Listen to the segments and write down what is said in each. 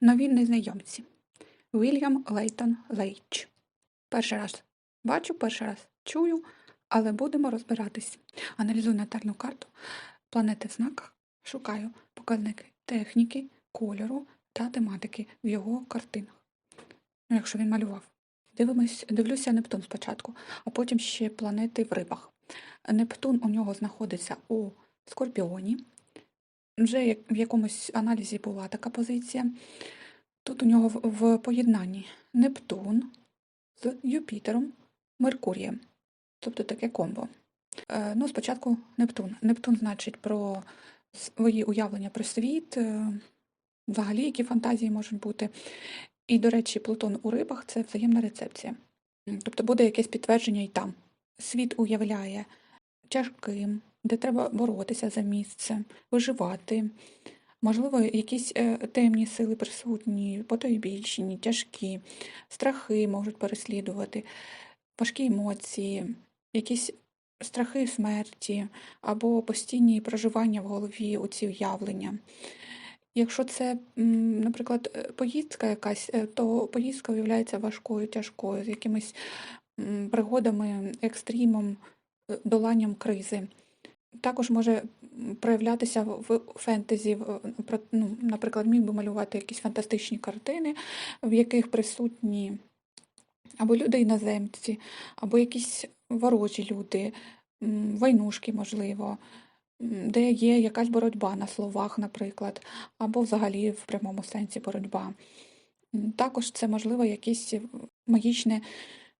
Нові незнайомці. Вільям Лейтон Лейч. Перший раз бачу, перший раз чую, але будемо розбиратись. Аналізую натальну карту, планети в знаках, шукаю показники техніки, кольору та тематики в його картинах. Ну, якщо він малював. Дивимось, дивлюся Нептун спочатку, а потім ще планети в рибах. Нептун у нього знаходиться у Скорпіоні. Вже в якомусь аналізі була така позиція. Тут у нього в, в поєднанні Нептун з Юпітером, Меркурієм. Тобто таке комбо. Е, ну, спочатку Нептун. Нептун значить про свої уявлення про світ, е, взагалі, які фантазії можуть бути. І, до речі, Плутон у рибах це взаємна рецепція. Тобто буде якесь підтвердження і там. Світ уявляє тяжким, де треба боротися за місце, виживати. Можливо, якісь е, темні сили присутні, потойбічні, тяжкі, страхи можуть переслідувати, важкі емоції, якісь страхи смерті або постійні проживання в голові, оці уявлення. Якщо це, наприклад, е, поїздка якась, е, то поїздка виявляється важкою, тяжкою, з якимись пригодами, екстрімом, доланням кризи. Також може проявлятися в фентезі, ну, наприклад, міг би малювати якісь фантастичні картини, в яких присутні або люди іноземці, або якісь ворожі люди, войнушки, можливо, де є якась боротьба на словах, наприклад, або взагалі в прямому сенсі боротьба. Також це можливо якесь магічне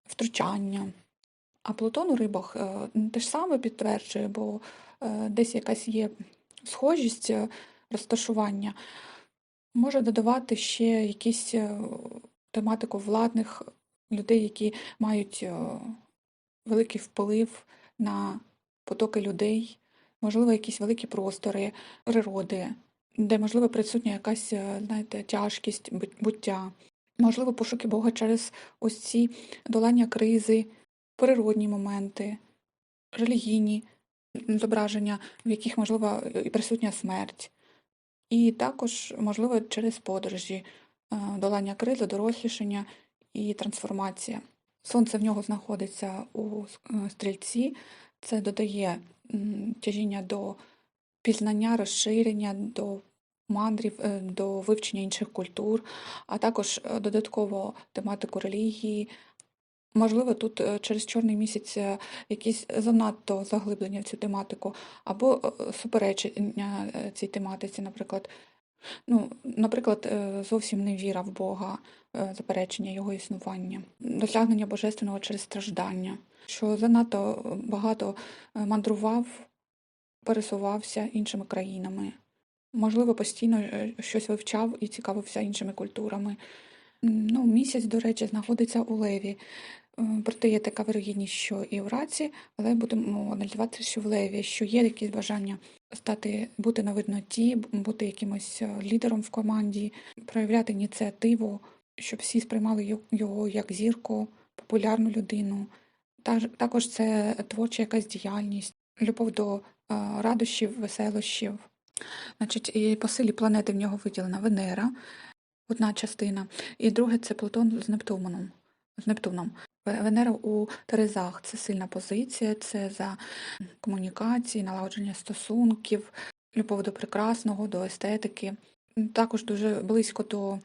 втручання. А Плутон у рибах е, те ж саме підтверджує, бо десь якась є схожість е, розташування, може додавати ще якісь е, тематику владних людей, які мають е, великий вплив на потоки людей, можливо, якісь великі простори природи, де, можливо, присутня якась, е, знаєте, тяжкість буття, можливо, пошуки Бога через ось ці долання кризи, природні моменти, релігійні зображення, в яких, можливо, і присутня смерть. І також, можливо, через подорожі, е, долання кризи, дорослішання і трансформація. Сонце в нього знаходиться у е, стрільці, це додає тяжіння до пізнання, розширення, до мандрів, е, до вивчення інших культур, а також додатково тематику релігії. Можливо, тут е, через чорний місяць е, якісь занадто заглиблення в цю тематику, або е, суперечення цій тематиці, наприклад. Ну, наприклад, зовсім не віра в Бога, заперечення його існування, досягнення божественного через страждання, що занадто багато мандрував, пересувався іншими країнами. Можливо, постійно щось вивчав і цікавився іншими культурами. Ну, місяць, до речі, знаходиться у Леві. Проте є така вирогідність, що і в раці, але будемо аналізувати, що в Леві, що є якісь бажання стати, бути на видноті, бути якимось е, лідером в команді, проявляти ініціативу, щоб всі сприймали його як зірку, популярну людину. Також це творча якась діяльність, любов до е, радощів, веселощів. Значить, і по силі планети в нього виділена Венера, одна частина, і друге це Плутон з Нептуном. З Нептуном. Ве- Венера у Терезах це сильна позиція, це за комунікації, налагодження стосунків, любов до прекрасного, до естетики. Також дуже близько до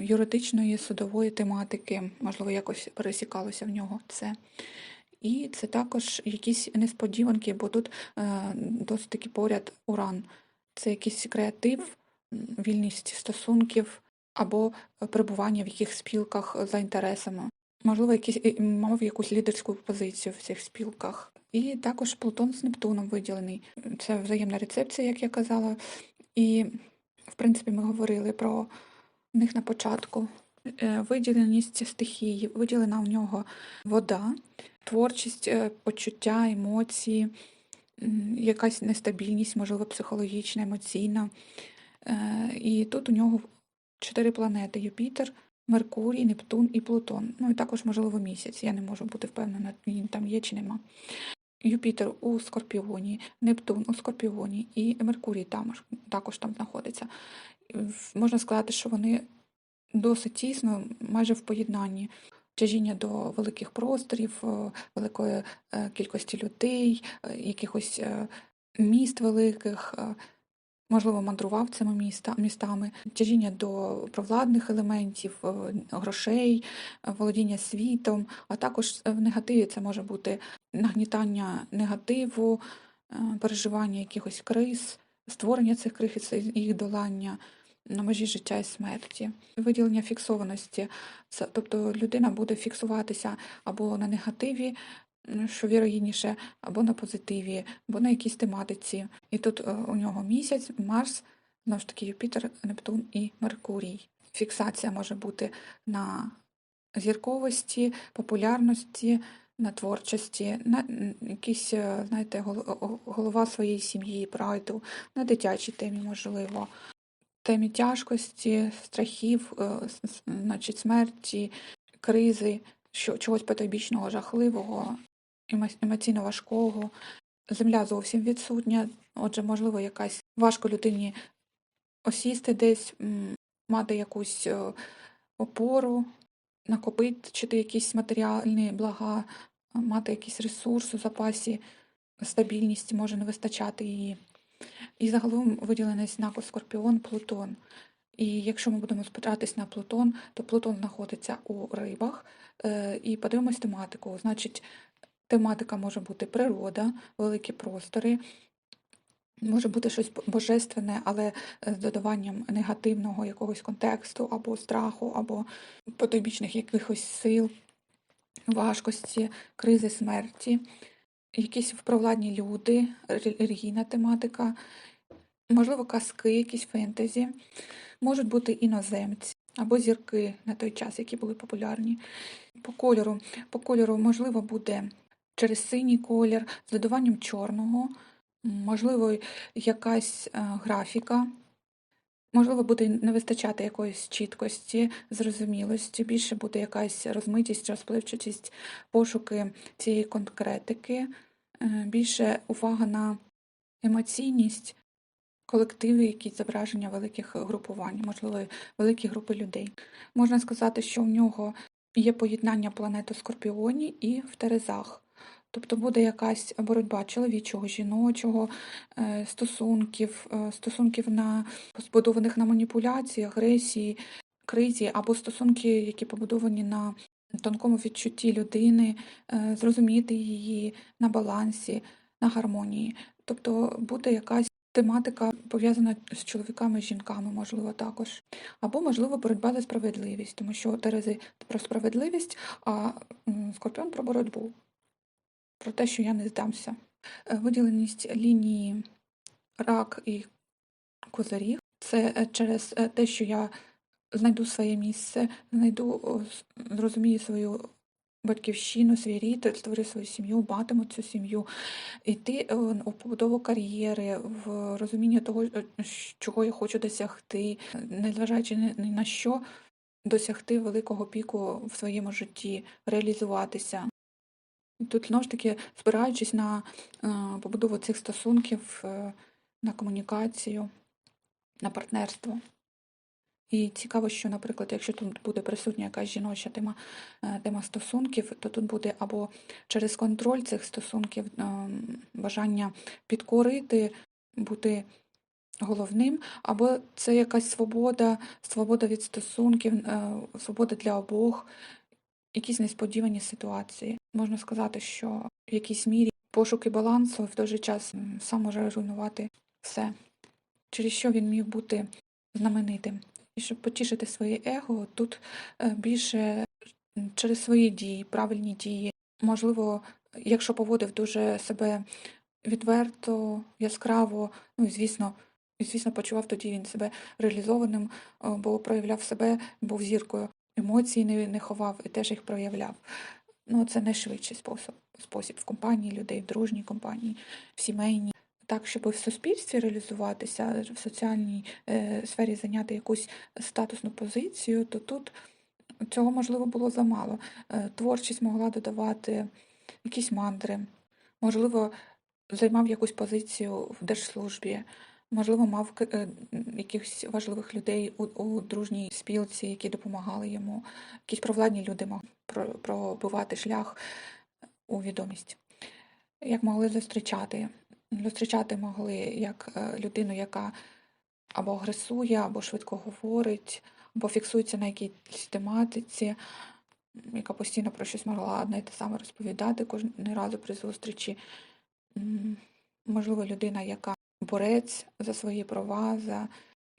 юридичної судової тематики, можливо, якось пересікалося в нього це. І це також якісь несподіванки, бо тут е, досить таки поряд уран. Це якийсь креатив, вільність стосунків або е, перебування в яких спілках за інтересами. Можливо, якісь мав якусь лідерську позицію в цих спілках. І також Плутон з Нептуном виділений. Це взаємна рецепція, як я казала. І, в принципі, ми говорили про них на початку. Е, Виділеність стихії, виділена у нього вода, творчість, е, почуття, емоції, якась нестабільність, можливо, психологічна, емоційна. Е, І тут у нього чотири планети: Юпітер, Меркурій, Нептун і Плутон. Ну і також, можливо, місяць. Я не можу бути впевнена, він там є чи нема. Юпітер у Скорпіоні, Нептун у Скорпіоні і Меркурій там, також там знаходиться. можна сказати, що вони досить тісно, майже в поєднанні. Тяжіння до великих просторів, е, великої е, кількості людей, е, якихось міст великих, можливо, мандрував цими міста, містами, тяжіння до провладних елементів, е, грошей, е, володіння світом, а також в негативі це може бути нагнітання негативу, е, переживання якихось криз, створення цих криз і їх долання на межі життя і смерті, виділення фіксованості. Тобто людина буде фіксуватися або на негативі, що вірогідніше, або на позитиві, або на якійсь тематиці. І тут е, у нього місяць, Марс, знову ж таки Юпітер, Нептун і Меркурій. Фіксація може бути на зірковості, популярності, на творчості, на м, якійсь, е, знаєте, гол- голова своєї сім'ї, прайду, на дитячій темі, можливо темі тяжкості, страхів, е, значить, смерті, кризи, що, чогось потойбічного, жахливого, емоційно важкого. Земля зовсім відсутня, отже, можливо, якась важко людині осісти десь, мати якусь е, опору, накопичити якісь матеріальні блага, мати якийсь ресурс у запасі, стабільність може не вистачати її. І загалом виділений знак Скорпіон Плутон. І якщо ми будемо спиратись на Плутон, то Плутон знаходиться у рибах. Е, І подивимось тематику. Значить, тематика може бути природа, великі простори, може бути щось божественне, але з додаванням негативного якогось контексту, або страху, або потойбічних якихось сил, важкості, кризи смерті, якісь впровладні люди, ре- релігійна тематика, можливо, казки, якісь фентезі, можуть бути іноземці або зірки на той час, які були популярні. По кольору, по кольору можливо буде через синій колір, з додаванням чорного, можливо, якась е, графіка. Можливо, буде не вистачати якоїсь чіткості, зрозумілості, більше буде якась розмитість, розпливчатість, пошуки цієї конкретики, е, більше увага на емоційність, колективи, якісь зображення великих групувань, можливо, великі групи людей. Можна сказати, що в нього є поєднання планет у Скорпіоні і в Терезах. Тобто буде якась боротьба чоловічого, жіночого, е, стосунків, е, стосунків на збудованих на маніпуляції, агресії, кризі, або стосунки, які побудовані на тонкому відчутті людини, е, зрозуміти її на балансі, на гармонії. Тобто буде якась тематика пов'язана з чоловіками, з жінками, можливо, також. Або, можливо, боротьба за справедливість, тому що Терези про справедливість, а Скорпіон про боротьбу, про те, що я не здамся. Е, Виділеність лінії рак і козиріг це е, через е, те, що я знайду своє місце, знайду, зрозумію свою батьківщину, свій рід, створю свою сім'ю, матиму цю сім'ю, йти у побудову кар'єри, в розуміння того, чого я хочу досягти, незважаючи ні на що, досягти великого піку в своєму житті, реалізуватися. Тут знову ж таки, спираючись на е, побудову цих стосунків, е, на комунікацію, на партнерство. І цікаво, що, наприклад, якщо тут буде присутня якась жіноча тема, е, тема стосунків, то тут буде або через контроль цих стосунків ем, бажання підкорити, бути головним, або це якась свобода, свобода від стосунків, свобода для обох, якісь несподівані ситуації. Можна сказати, що в якійсь мірі пошуки балансу в той же час сам може руйнувати все, через що він міг бути знаменитим. І щоб потішити своє его, тут е, більше через свої дії, правильні дії. Можливо, якщо поводив дуже себе відверто, яскраво, ну і звісно, і, звісно, почував тоді він себе реалізованим, е, бо проявляв себе, був зіркою. Емоцій не, не ховав і теж їх проявляв. Ну, це найшвидший спосіб, спосіб в компанії людей, в дружній компанії, в сімейній. Так, щоб в суспільстві реалізуватися, в соціальній е, сфері зайняти якусь статусну позицію, то тут цього можливо було замало. Е, творчість могла додавати якісь мандри, можливо, займав якусь позицію в держслужбі, Можливо, мав е, якихось важливих людей у, у дружній спілці, які допомагали йому. Якісь провладні люди про- пробивати шлях у відомість. Як могли зустрічати? Зустрічати могли як е, людину, яка або агресує, або швидко говорить, або фіксується на якійсь тематиці, яка постійно про щось могла одне й те саме розповідати кожен разу при зустрічі. Можливо, людина, яка борець за свої права, за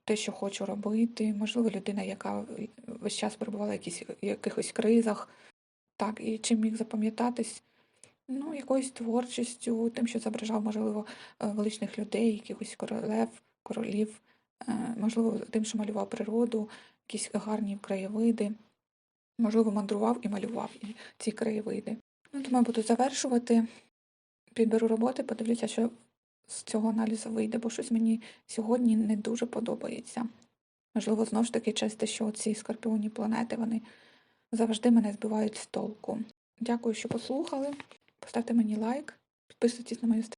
те, що хочу робити. Можливо, людина, яка весь час перебувала в якісь, якихось кризах. Так, і чим міг запам'ятатись? Ну, якоюсь творчістю, тим, що зображав, можливо, е, величних людей, якихось королев, королів, е, можливо, тим, що малював природу, якісь гарні краєвиди, можливо, мандрував і малював ці краєвиди. Ну, думаю, буду завершувати. Підберу роботи, подивлюся, що з цього аналізу вийде, бо щось мені сьогодні не дуже подобається. Можливо, знову ж таки через те, що ці скорпіонні планети вони завжди мене збивають з толку. Дякую, що послухали. Поставте мені лайк, підписуйтесь на мою.